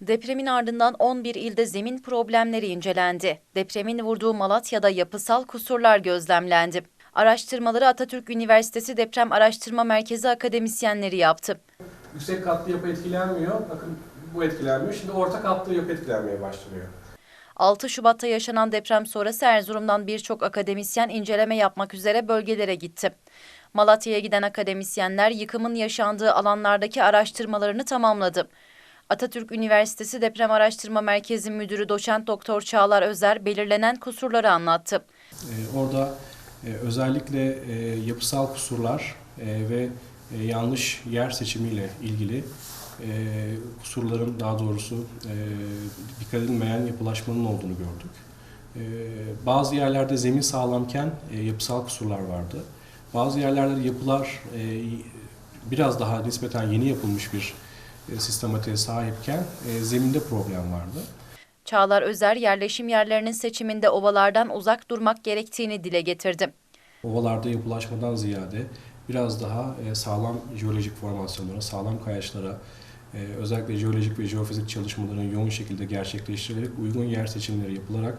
Depremin ardından 11 ilde zemin problemleri incelendi. Depremin vurduğu Malatya'da yapısal kusurlar gözlemlendi. Araştırmaları Atatürk Üniversitesi Deprem Araştırma Merkezi akademisyenleri yaptı. Yüksek katlı yapı etkilenmiyor. Bakın bu etkilenmiyor. Şimdi orta katlı yapı etkilenmeye başlıyor. 6 Şubat'ta yaşanan deprem sonrası Erzurum'dan birçok akademisyen inceleme yapmak üzere bölgelere gitti. Malatya'ya giden akademisyenler yıkımın yaşandığı alanlardaki araştırmalarını tamamladı. Atatürk Üniversitesi Deprem Araştırma Merkezi Müdürü Doçent Doktor Çağlar Özer belirlenen kusurları anlattı. Ee, Orada e, özellikle e, yapısal kusurlar e, ve e, yanlış yer seçimiyle ilgili e, kusurların daha doğrusu e, dikkat edilmeyen yapılaşmanın olduğunu gördük. E, Bazı yerlerde zemin sağlamken e, yapısal kusurlar vardı. Bazı yerlerde yapılar e, biraz daha nispeten yeni yapılmış bir sistematiğe sahipken e, zeminde problem vardı. Çağlar Özer yerleşim yerlerinin seçiminde ovalardan uzak durmak gerektiğini dile getirdi. Ovalarda yapılaşmadan ziyade biraz daha e, sağlam jeolojik formasyonlara, sağlam kayaçlara, e, özellikle jeolojik ve jeofizik çalışmaların yoğun şekilde gerçekleştirilerek uygun yer seçimleri yapılarak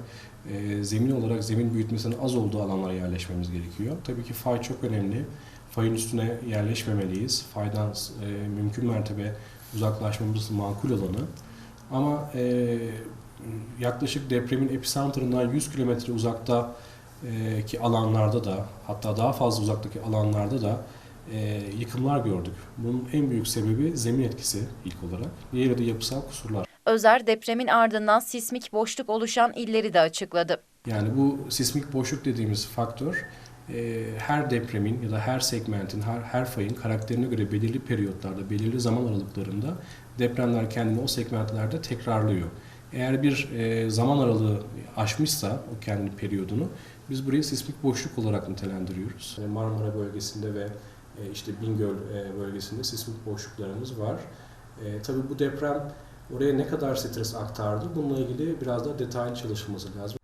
e, zemin olarak zemin büyütmesinin az olduğu alanlara yerleşmemiz gerekiyor. Tabii ki fay çok önemli. Fayın üstüne yerleşmemeliyiz. Faydan e, mümkün mertebe uzaklaşmamız makul olanı. Ama e, yaklaşık depremin epicentrından 100 kilometre uzakta e, ki alanlarda da hatta daha fazla uzaktaki alanlarda da e, yıkımlar gördük. Bunun en büyük sebebi zemin etkisi ilk olarak. Diğeri de yapısal kusurlar. Özer depremin ardından sismik boşluk oluşan illeri de açıkladı. Yani bu sismik boşluk dediğimiz faktör e, her depremin ya da her segmentin, her, her fayın karakterine göre belirli periyotlarda, belirli zaman aralıklarında depremler kendini o segmentlerde tekrarlıyor. Eğer bir e, zaman aralığı aşmışsa o kendi periyodunu biz burayı sismik boşluk olarak nitelendiriyoruz. Yani Marmara bölgesinde ve e, işte Bingöl e, bölgesinde sismik boşluklarımız var. E, tabii bu deprem oraya ne kadar stres aktardı bununla ilgili biraz daha detaylı çalışılması lazım.